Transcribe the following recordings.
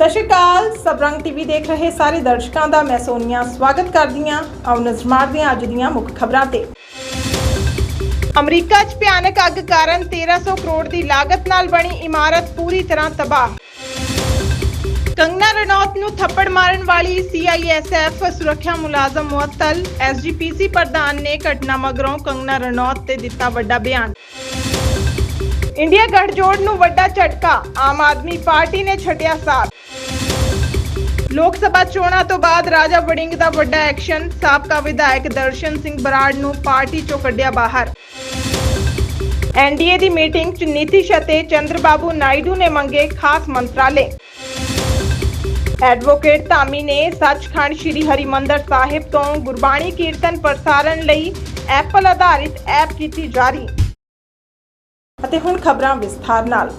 ਸਤਿ ਸ਼੍ਰੀ ਅਕਾਲ। ਸਬਰੰਗ ਟੀਵੀ ਦੇਖ ਰਹੇ ਸਾਰੇ ਦਰਸ਼ਕਾਂ ਦਾ ਮੈਂ ਸੋਨੀਆ ਸਵਾਗਤ ਕਰਦੀ ਹਾਂ ਆਓ ਨਜ਼ਰ ਮਾਰਦੇ ਹਾਂ ਅੱਜ ਦੀਆਂ ਮੁੱਖ ਖਬਰਾਂ ਤੇ। ਅਮਰੀਕਾ 'ਚ ਭਿਆਨਕ ਅੱਗ ਕਾਰਨ 1300 ਕਰੋੜ ਦੀ ਲਾਗਤ ਨਾਲ ਬਣੀ ਇਮਾਰਤ ਪੂਰੀ ਤਰ੍ਹਾਂ ਤਬਾਹ। ਕੰਗਨਾ ਰਣੌਤ ਨੂੰ ਥੱਪੜ ਮਾਰਨ ਵਾਲੀ ਸੀਆਈਐਸਐਫ ਸੁਰੱਖਿਆ ਮੁਲਾਜ਼ਮ ਮੁਅੱਤਲ। ਐਸਜੀਪੀਸੀ ਪ੍ਰਧਾਨ ਨੇ ਘਟਨਾ ਮਗਰੋਂ ਕੰਗਨਾ ਰਣੌਤ ਤੇ ਦਿੱਤਾ ਵੱਡਾ ਬਿਆਨ। ਇੰਡੀਆ ਗਠਜੋੜ ਨੂੰ ਵੱਡਾ ਝਟਕਾ। ਆਮ ਆਦਮੀ ਪਾਰਟੀ ਨੇ ਛੱਡਿਆ ਸਾਥ। ਲੋਕ ਸਭਾ ਚੋਣਾਂ ਤੋਂ ਬਾਅਦ ਰਾਜਾ ਵੜਿੰਗ ਦਾ ਵੱਡਾ ਐਕਸ਼ਨ, ਸਾਬਕਾ ਵਿਧਾਇਕ ਦਰਸ਼ਨ ਸਿੰਘ ਬਰਾੜ ਨੂੰ ਪਾਰਟੀ ਚੋਂ ਕੱਢਿਆ ਬਾਹਰ। ਐਨਡੀਏ ਦੀ ਮੀਟਿੰਗ 'ਚ ਨੀਤੀਸ਼ ਅਤੇ ਚੰਦਰਬਾਬੂ ਨਾਇਡੂ ਨੇ ਮੰਗੇ ਖਾਸ ਮੰਤਰਾਲੇ। ਐਡਵੋਕੇਟ ਧਾਮੀ ਨੇ ਸੱਚਖੰਡ ਸ੍ਰੀ ਹਰਿਮੰਦਰ ਸਾਹਿਬ ਤੋਂ ਗੁਰਬਾਣੀ ਕੀਰਤਨ ਪ੍ਰਸਾਰਣ ਲਈ ਐਪਲ ਆਧਾਰਿਤ ਐਪ ਕੀਤੀ ਜਾਰੀ। ਅਤੇ ਹੁਣ ਖਬਰਾਂ ਵਿਸਥਾਰ ਨਾਲ।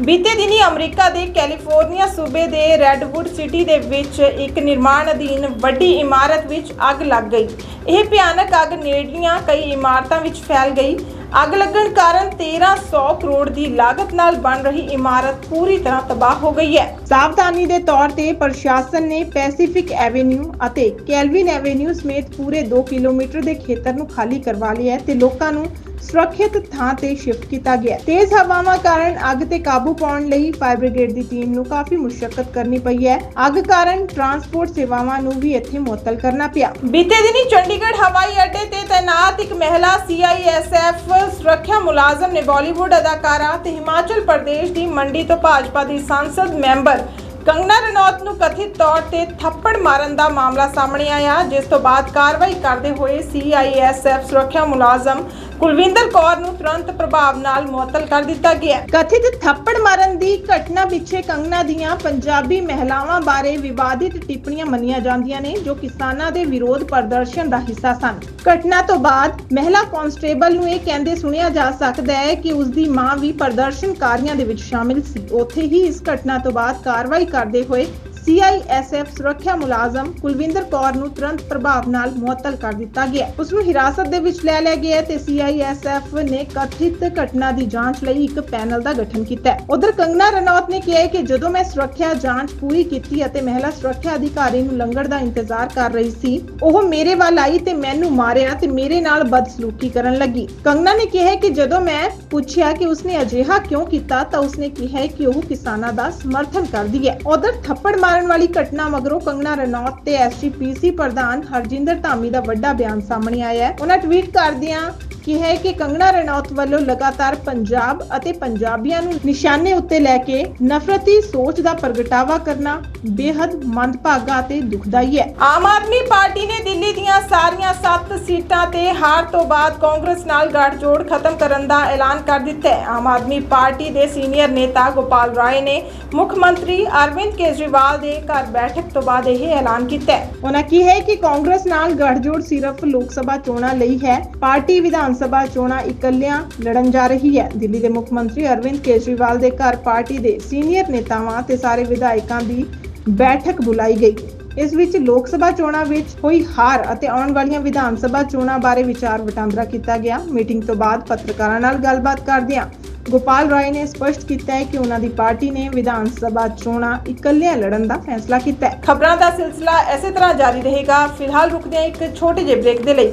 ਬੀਤੇ ਦਿਨੀ ਅਮਰੀਕਾ ਦੇ ਕੈਲੀਫੋਰਨੀਆ ਸੂਬੇ ਦੇ ਰੈਡਵੁੱਡ ਸਿਟੀ ਦੇ ਵਿੱਚ ਇੱਕ ਨਿਰਮਾਣ ਅਧੀਨ ਵੱਡੀ ਇਮਾਰਤ ਵਿੱਚ ਅੱਗ ਲੱਗ ਗਈ। ਇਹ ਭਿਆਨਕ ਅੱਗ ਨੇੜਲੀਆਂ ਕਈ ਇਮਾਰਤਾਂ ਵਿੱਚ ਫੈਲ ਗਈ। ਅੱਗ ਲੱਗਣ ਕਾਰਨ 1300 ਕਰੋੜ ਦੀ ਲਾਗਤ ਨਾਲ ਬਣ ਰਹੀ ਇਮਾਰਤ ਪੂਰੀ ਤਰ੍ਹਾਂ ਤਬਾਹ ਹੋ ਗਈ ਹੈ। ਸਾਵਧਾਨੀ ਦੇ ਤੌਰ ਤੇ ਪ੍ਰਸ਼ਾਸਨ ਨੇ ਪੈਸੀਫਿਕ ਐਵੇਨਿਊ ਅਤੇ ਕੈਲਵਿਨ ਐਵੇਨਿਊ ਸਮੇਤ ਪੂਰੇ 2 ਕਿਲੋਮੀਟਰ ਦੇ ਖੇਤਰ ਨੂੰ ਖਾਲੀ ਕਰਵਾ ਲਿਆ ਹੈ ਤੇ ਲੋਕਾਂ ਨੂੰ ਸੁਰੱਖਿਅਤ ਥਾਂ ਤੇ ਸ਼ਿਫਟ ਕੀਤਾ ਗਿਆ। ਤੇਜ਼ ਹਵਾਵਾਂ ਕਾਰਨ ਅੱਗ ਤੇ ਕਾਬੂ ਪਾਉਣ ਲਈ ਫਾਇਰ ਬ੍ਰਿਗੇਡ ਦੀ ਟੀਮ ਨੂੰ ਕਾਫੀ ਮੁਸ਼ਕਲ ਕਰਨੀ ਪਈ ਹੈ। ਅੱਗ ਕਾਰਨ ਟਰਾਂਸਪੋਰਟ ਸੇਵਾਵਾਂ ਨੂੰ ਵੀ ਇੱਥੇ ਮੁਅੱਤਲ ਕਰਨਾ ਪਿਆ। ਬੀਤੇ ਦਿਨੀ ਚੰਡੀਗੜ੍ਹ ਹਵਾਈ ਅੱਡੇ ਤੇ ਤੈਨਾਤ ਇੱਕ ਮਹਿਲਾ ਸੀਆਈਐਸਐਫ ਸੁਰੱਖਿਆ ਮੁਲਾਜ਼ਮ ਨੇ ਬਾਲੀਵੁੱਡ ਅਦਾਕਾਰਾ ਤੇ ਹਿਮਾਚਲ ਪ੍ਰਦੇਸ਼ ਦੀ ਮੰਡੀ ਤੋਂ ਭਾਜਪਾ ਦੀ ਸੰਸਦ ਮੈਂਬਰ ਕੰਗਨਾ ਰਣੌਤ ਨੂੰ ਕਥਿਤ ਤੌਰ ਤੇ ਥੱਪੜ ਮਾਰਨ ਦਾ ਮਾਮਲਾ ਸਾਹਮਣੇ ਆਇਆ, ਜਿਸ ਤੋਂ ਬਾਅਦ ਕਾਰਵਾਈ ਕਰਦੇ ਹੋਏ ਸੀਆਈਐਸਐਫ ਸੁਰੱਖਿਆ ਮੁਲਾਜ਼ਮ ਕੁਲਵਿੰਦਰ ਕੌਰ ਨੂੰ ਤੁਰੰਤ ਪ੍ਰਭਾਵ ਨਾਲ ਮੁਅੱਤਲ ਕਰ ਦਿੱਤਾ ਗਿਆ। ਕਥਿਤ ਥੱਪੜ ਮਾਰਨ ਦੀ ਘਟਨਾ ਪਿੱਛੇ ਕੰਗਨਾ ਦੀਆਂ ਪੰਜਾਬੀ ਮਹਿਲਾਵਾਂ ਬਾਰੇ ਵਿਵਾਦਿਤ ਟਿੱਪਣੀਆਂ ਮੰਨੀਆਂ ਜਾਂਦੀਆਂ ਨੇ, ਜੋ ਕਿਸਾਨਾਂ ਦੇ ਵਿਰੋਧ ਪ੍ਰਦਰਸ਼ਨ ਦਾ ਹਿੱਸਾ ਸਨ। ਘਟਨਾ ਤੋਂ ਬਾਅਦ ਮਹਿਲਾ ਕਾਂਸਟੇਬਲ ਨੂੰ ਇਹ ਕਹਿੰਦੇ ਸੁਣਿਆ ਜਾ ਸਕਦਾ ਹੈ ਕਿ ਉਸ ਦੀ ਮਾਂ ਵੀ ਪ੍ਰਦਰਸ਼ਨਕਾਰੀਆਂ ਦੇ ਵਿੱਚ ਸ਼ਾਮਿਲ ਸੀ। ਉੱਥੇ ਹੀ ਇਸ ਘਟਨਾ ਤੋਂ ਬਾਅਦ ਕਾਰਵਾਈ ਕਰਦੇ ਹੋਏ ਸੀਆਈਐਸਐਫ ਸੁਰੱਖਿਆ ਮੁਲਾਜ਼ਮ ਕੁਲਵਿੰਦਰ ਕੌਰ ਨੂੰ ਤੁਰੰਤ ਪ੍ਰਭਾਵ ਨਾਲ ਮੁਅੱਤਲ ਕਰ ਦਿੱਤਾ ਗਿਆ। ਉਸ ਨੂੰ ਹਿਰਾਸਤ ਦੇ ਵਿੱਚ ਲੈ ਲਿਆ ਗਿਆ ਤੇ ਸੀਆਈਐਸਐਫ ਨੇ ਕਥਿਤ ਘਟਨਾ ਦੀ ਜਾਂਚ ਲਈ ਇੱਕ ਪੈਨਲ ਦਾ ਗਠਨ ਕੀਤਾ ਹੈ। ਉਧਰ ਕੰਗਨਾ ਰਣੌਤ ਨੇ ਕਿਹਾ ਕਿ ਜਦੋਂ ਮੈਂ ਸੁਰੱਖਿਆ ਜਾਂਚ ਪੂਰੀ ਕੀਤੀ ਅਤੇ ਮਹਿਲਾ ਸੁਰੱਖਿਆ ਅਧਿਕਾਰੀ ਨੂੰ ਲੰਘਣ ਦਾ ਇੰਤਜ਼ਾਰ ਕਰ ਰਹੀ ਸੀ, ਉਹ ਮੇਰੇ ਵੱਲ ਆਈ ਤੇ ਮੈਨੂੰ ਮਾਰਿਆ ਤੇ ਮੇਰੇ ਨਾਲ ਬਦਸਲੂਕੀ ਕਰਨ ਲੱਗੀ। ਕੰਗਨਾ ਨੇ ਕਿਹਾ ਕਿ ਜਦੋਂ ਮੈਂ ਪੁੱਛਿਆ ਕਿ ਉਸਨੇ ਅਜਿਹਾ ਕਿਉਂ ਕੀਤਾ ਤਾਂ ਉਸਨੇ ਕਿਹਾ ਕਿ ਉਹ ਕਿਸਾਨਾਂ ਦਾ ਸਮਰਥਨ ਕਰਦੀ ਹੈ। ਉਧਰ ਥੱਪੜ ਮਾਰ ਮਾਰਨ ਵਾਲੀ ਘਟਨਾ ਮਗਰੋਂ ਕੰਗਣਾ ਰਣੌਤ ਤੇ ਐਸਜੀਪੀਸੀ ਪ੍ਰਧਾਨ ਹਰਜਿੰਦਰ ਧਾਮੀ ਦਾ ਵੱਡਾ ਬਿਆਨ ਸਾਹਮਣੇ ਆਇਆ ਹੈ। ਉਹਨਾਂ ਟਵੀਟ ਕਰਦਿਆਂ ਕਿਹਾ ਹੈ ਕਿ ਕੰਗਨਾ ਰਣੌਤ ਵੱਲੋਂ ਲਗਾਤਾਰ ਪੰਜਾਬ ਅਤੇ ਪੰਜਾਬੀਆਂ ਨੂੰ ਨਿਸ਼ਾਨੇ ਉੱਤੇ ਲੈ ਕੇ ਨਫ਼ਰਤੀ ਸੋਚ ਦਾ ਪ੍ਰਗਟਾਵਾ ਕਰਨਾ ਬੇहद ਮੰਦਭਾਗਾ ਅਤੇ ਦੁਖਦਾਈ ਹੈ। ਆਮ ਆਦਮੀ ਪਾਰਟੀ ਨੇ ਦਿੱਲੀ ਦੀਆਂ ਸਾਰੀਆਂ 7 ਸੀਟਾਂ ਤੇ ਹਾਰ ਤੋਂ ਬਾਅਦ ਕਾਂਗਰਸ ਨਾਲ ਗੱਠਜੋੜ ਖਤਮ ਕਰਨ ਦਾ ਐਲਾਨ ਕਰ ਦਿੱਤਾ ਹੈ। ਆਮ ਆਦਮੀ ਪਾਰਟੀ ਦੇ ਸੀਨੀਅਰ ਨੇਤਾ ਗੋਪਾਲ ਰਾਏ ਨੇ ਮੁੱਖ ਮੰਤਰੀ ਅਰਵਿੰਦ ਕੇਜਰੀਵਾਲ ਦੇ ਘਰ ਬੈਠਕ ਤੋਂ ਬਾਅਦ ਇਹ ਐਲਾਨ ਕੀਤਾ ਹੈ। ਉਹਨਾਂ ਕਿਹਾ ਕਿ ਕਾਂਗਰਸ ਨਾਲ ਗੱਠਜੋੜ ਸਿਰਫ ਲੋਕ ਸਭਾ ਚੋਣਾਂ ਲਈ ਹੈ। ਪਾਰਟੀ ਵਿਧਾਨ ਸਭਾ ਚੋਣਾਂ ਇਕੱਲਿਆਂ ਲੜਨ ਜਾ ਰਹੀ ਹੈ। ਦਿੱਲੀ ਦੇ ਮੁੱਖ ਮੰਤਰੀ ਅਰਵਿੰਦ ਕੇਜਰੀਵਾਲ ਦੇ ਘਰ ਪਾਰਟੀ ਦੇ ਸੀਨੀਅਰ ਨੇਤਾਵਾਂ ਤੇ ਸਾਰੇ ਵਿਧਾਇਕਾਂ ਦੀ ਬੈਠਕ ਬੁਲਾਈ ਗਈ। ਇਸ ਵਿੱਚ ਲੋਕ ਸਭਾ ਚੋਣਾਂ ਵਿੱਚ ਹੋਈ ਹਾਰ ਅਤੇ ਆਉਣ ਵਾਲੀਆਂ ਵਿਧਾਨ ਸਭਾ ਚੋਣਾਂ ਬਾਰੇ ਵਿਚਾਰ ਵਟਾਂਦਰਾ ਕੀਤਾ ਗਿਆ। ਮੀਟਿੰਗ ਤੋਂ ਬਾਅਦ ਪੱਤਰਕਾਰਾਂ ਨਾਲ ਗੱਲਬਾਤ ਕਰਦਿਆਂ ਗੋਪਾਲ ਰਾਏ ਨੇ ਸਪਸ਼ਟ ਕੀਤਾ ਹੈ ਕਿ ਉਹਨਾਂ ਦੀ ਪਾਰਟੀ ਨੇ ਵਿਧਾਨ ਸਭਾ ਚੋਣਾਂ ਇਕੱਲਿਆਂ ਲੜਨ ਦਾ ਫੈਸਲਾ ਕੀਤਾ ਹੈ। ਖਬਰਾਂ ਦਾ ਸਿਲਸਿਲਾ ਇਸੇ ਤਰ੍ਹਾਂ ਜਾਰੀ ਰਹੇਗਾ। ਫਿਲਹਾਲ ਰੁਕਦੇ ਹਾਂ ਇੱਕ ਛੋਟੇ ਜਿਹੇ ਬ੍ਰੇਕ ਦੇ ਲਈ।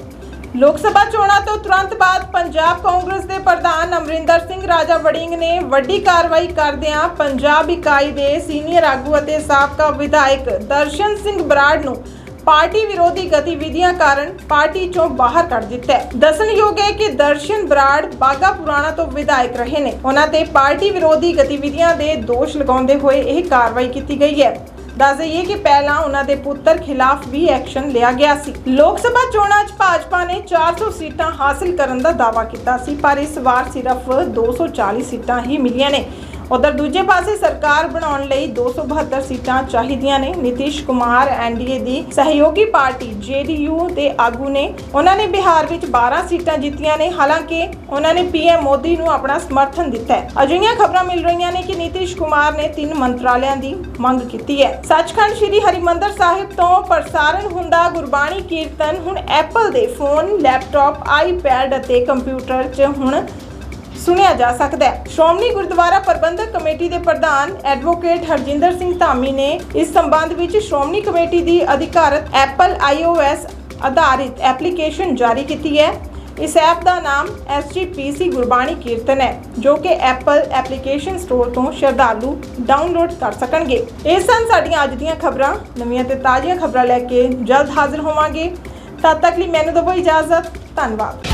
ਲੋਕ ਸਭਾ ਚੋਣਾਂ ਤੋਂ ਤੁਰੰਤ ਬਾਅਦ ਪੰਜਾਬ ਕਾਂਗਰਸ ਦੇ ਪ੍ਰਧਾਨ ਅਮਰਿੰਦਰ ਸਿੰਘ ਰਾਜਾ ਵੜਿੰਗ ਨੇ ਵੱਡੀ ਕਾਰਵਾਈ ਕਰਦਿਆਂ ਪੰਜਾਬ ਇਕਾਈ ਦੇ ਸੀਨੀਅਰ ਆਗੂ ਅਤੇ ਸਾਬਕਾ ਵਿਧਾਇਕ ਦਰਸ਼ਨ ਸਿੰਘ ਬਰਾੜ ਨੂੰ ਪਾਰਟੀ ਵਿਰੋਧੀ ਗਤੀਵਿਧੀਆਂ ਕਾਰਨ ਪਾਰਟੀ ਚੋਂ ਬਾਹਰ ਕੱਢ ਦਿੱਤਾ ਹੈ। ਦੱਸਣਯੋਗ ਹੈ ਕਿ ਦਰਸ਼ਨ ਬਰਾੜ ਬਾਗਾ ਪੁਰਾਣਾ ਤੋਂ ਵਿਧਾਇਕ ਰਹੇ ਨੇ। ਉਹਨਾਂ ਤੇ ਪਾਰਟੀ ਵਿਰੋਧੀ ਗਤੀਵਿਧੀਆਂ ਦੇ ਦੋਸ਼ ਲਗਾਉਂਦੇ ਹੋਏ ਇਹ ਕਾਰਵਾਈ ਕੀਤੀ ਗਈ ਹੈ। ਦੱਸ ਦਈਏ ਕਿ ਪਹਿਲਾਂ ਉਹਨਾਂ ਦੇ ਪੁੱਤਰ ਖਿਲਾਫ ਵੀ ਐਕਸ਼ਨ ਲਿਆ ਗਿਆ ਸੀ। ਲੋਕ ਸਭਾ ਚੋਣਾਂ 'ਚ ਭਾਜਪਾ ਨੇ 400 ਸੀਟਾਂ ਹਾਸਲ ਕਰਨ ਦਾ ਦਾਅਵਾ ਕੀਤਾ ਸੀ, ਪਰ ਇਸ ਵਾਰ ਸਿਰਫ 240 ਸੀਟਾਂ ਹੀ ਮਿਲੀਆਂ ਨੇ। ਉਧਰ ਦੂਜੇ ਪਾਸੇ ਸਰਕਾਰ ਬਣਾਉਣ ਲਈ 272 ਸੀਟਾਂ ਚਾਹੀਦੀਆਂ ਨੇ। ਨਿਤਿਸ਼ ਕੁਮਾਰ ਐਨਡੀਏ ਦੀ ਸਹਿਯੋਗੀ ਪਾਰਟੀ ਜੇਡੀਯੂ ਦੇ ਆਗੂ ਨੇ। ਉਹਨਾਂ ਨੇ ਬਿਹਾਰ ਵਿੱਚ 12 ਸੀਟਾਂ ਜਿੱਤੀਆਂ ਨੇ। ਹਾਲਾਂਕਿ ਉਹਨਾਂ ਨੇ ਪੀਐਮ ਮੋਦੀ ਨੂੰ ਆਪਣਾ ਸਮਰਥਨ ਦਿੱਤਾ ਹੈ। ਅਜਿਹੀਆਂ ਖਬਰਾਂ ਮਿਲ ਰਹੀਆਂ ਨੇ ਕਿ ਨਿਤਿਸ਼ ਕੁਮਾਰ ਨੇ ਤਿੰਨ ਮੰਤਰਾਲਿਆਂ ਦੀ ਮੰਗ ਕੀਤੀ ਹੈ। ਸੱਚਖੰਡ ਸ੍ਰੀ ਹਰਿਮੰਦਰ ਸਾਹਿਬ ਤੋਂ ਪ੍ਰਸਾਰਣ ਹੁੰਦਾ ਗੁਰਬਾਣੀ ਕੀਰਤਨ ਹੁਣ ਐਪਲ ਦੇ ਫੋਨ, ਲੈਪਟਾਪ, ਆਈਪੈਡ ਅਤੇ ਕੰਪਿਊਟਰ 'ਚ ਹੁਣ ਸੁਣਿਆ ਜਾ ਸਕਦਾ ਹੈ। ਸ਼੍ਰੋਮਣੀ ਗੁਰਦੁਆਰਾ ਪ੍ਰਬੰਧਕ ਕਮੇਟੀ ਦੇ ਪ੍ਰਧਾਨ ਐਡਵੋਕੇਟ ਹਰਜਿੰਦਰ ਸਿੰਘ ਧਾਮੀ ਨੇ ਇਸ ਸੰਬੰਧ ਵਿੱਚ ਸ਼੍ਰੋਮਣੀ ਕਮੇਟੀ ਦੀ ਅਧਿਕਾਰਤ ਐਪਲ iOS ਆਧਾਰਿਤ ਐਪਲੀਕੇਸ਼ਨ ਜਾਰੀ ਕੀਤੀ ਹੈ। ਇਸ ਐਪ ਦਾ ਨਾਮ SGPC ਗੁਰਬਾਣੀ ਕੀਰਤਨ ਹੈ, ਜੋ ਕਿ ਐਪਲ ਐਪਲੀਕੇਸ਼ਨ ਸਟੋਰ ਤੋਂ ਸ਼ਰਧਾਲੂ ਡਾਊਨਲੋਡ ਕਰ ਸਕਣਗੇ। ਇਹ ਸਨ ਸਾਡੀਆਂ ਅੱਜ ਦੀਆਂ ਖਬਰਾਂ। ਨਵੀਆਂ ਤੇ ਤਾਜ਼ੀਆਂ ਖਬਰਾਂ ਲੈ ਕੇ ਜਲਦ ਹਾਜ਼ਰ ਹੋਵਾਂਗੇ। ਤਦ ਤੱਕ ਲਈ ਮੈਨੂੰ ਦਿਓ ਇਜਾਜ਼ਤ। ਧੰਨਵਾਦ।